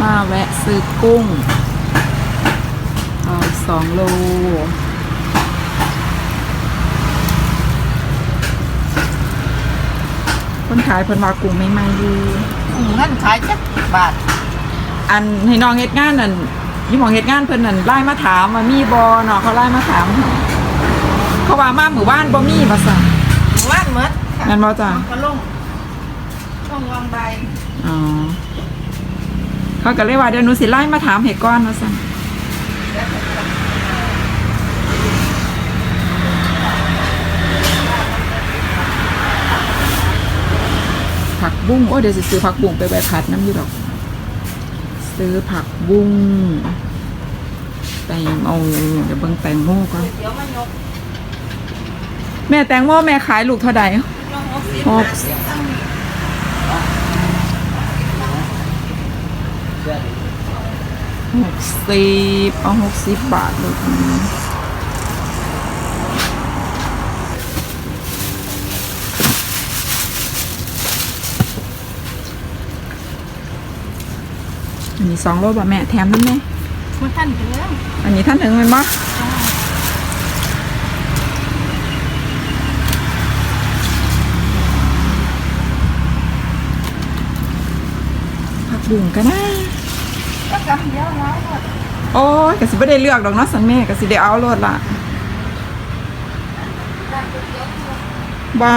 มาแวะซื้อกุ้งเอาอีกสองโลคนขายเพิ่นว่ากุ้งไม่มาอยู่กุ้งนั่นขายจักบาท อันให้น้องเฮ็ดงานนั่นยี่หมองเฮ็ดงานเพิ่นนั่นไล่มาถามว่ามีบ่เนาะเขาไล่มาถาม เขาว่ามาหมู่บ้านบ่มีว่าซั่นว่านหมดค่ะงั้นบ่จ้ะก็ลงลงวางใบอ๋อ เขาก็เลยว่าเดี๋ยวหนูสิไล่มาถามให้ก่อนว่าซั่นผักบุ้งโอ้เดี๋ยวสิซื้อผักบุ้งไปไว้ผัดน้ำอยู่ดอก ซื้อผักบุ้งแตงโมเดี๋ยวเบิ่งแตงโมก่อนแม่แตงโมแม่ขายลูกเท่าใดยกหกสิบ หกห้าสิบตั้งหกสิบเอาหกสิบบาทเลยอันนี้อันนี้สองโลบะแม่แถมนั่นไหมมันท่านไปแล้วอันนี้ท่านถึงไหมมะผักบุ้งก็ได้ ก็กำเดียวร้อยหมด โอ้ยกสิไม่ได้เลือกดอกเนาะสันแม่กสิได้เอาโลดละบ้า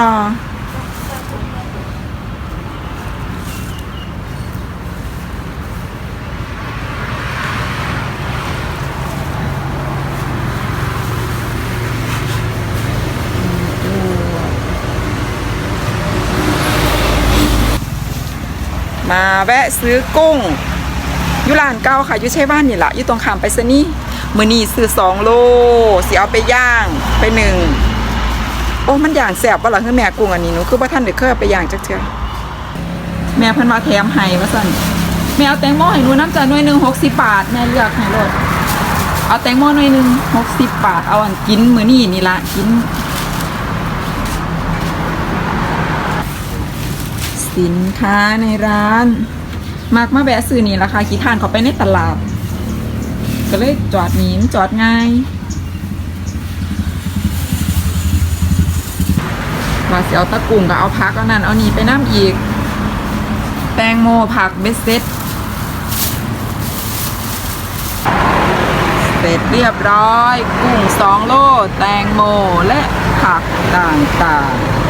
มาแวะซื้อกุ้ง อยู่ร้านเก่าค่ะอยู่ใช่บ้านนี่แหละอยู่ตรงข้ามไปซนี่มือนี้ซื้อสองโลสิเอาไปย่างไปหนึ่งโอ้มันอย่างแสบว่าหลังคือแม่กุ้งอันนี้หนูคือว่าท่านเด็กเคยเอาไปย่างจักเทื่อแม่พิ่นมาแถมให้มาสั่นแม่เอาแตงโมให้หนูน้ำจ่าหน่วยหนึ่งหกสิบบาทแม่เลือกให้รถเอาแตงโมหน่วยหนึ่งหกสิบบาทเอาอันกินมือนี้นี่ละกินสินค้าในร้าน มากมาแวะซื้อนี่ราคาขี้ทานเขาไปในตลาด ก็เลยจอดหนีมนจอดง่ายว่าเสียวตะกุ่งก็เอาพักเอานั่นเอานี่ไปน้ำอีก แตงโมผักเบสเซ็ตเสร็จเรียบร้อย กุ้งสองโล แตงโมและผักต่างๆ